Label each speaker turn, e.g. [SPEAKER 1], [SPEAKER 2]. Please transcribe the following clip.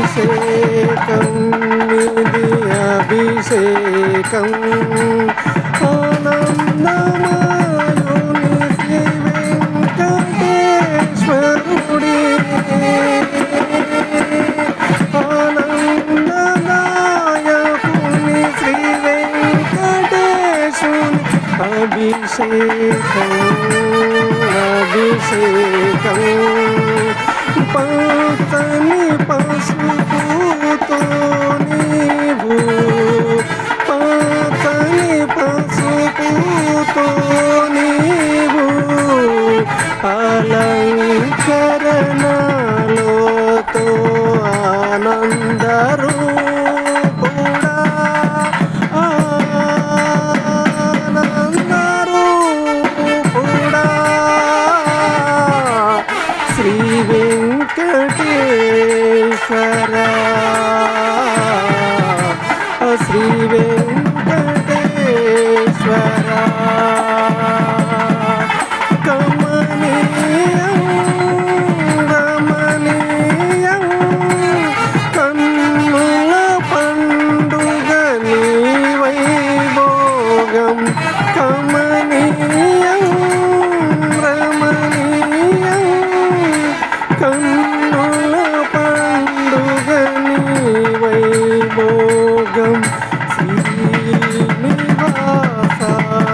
[SPEAKER 1] అభిషేకం ఇది అభిషేకం ఆనందమా అభిషేకం అభిషేకం పతని పసుపుతో నీవు పతని పసుపుతో నీవు అలంకరణ వెంకటేశ్వర శ్రీ వెంకటేశ్వర Yüreğimi basar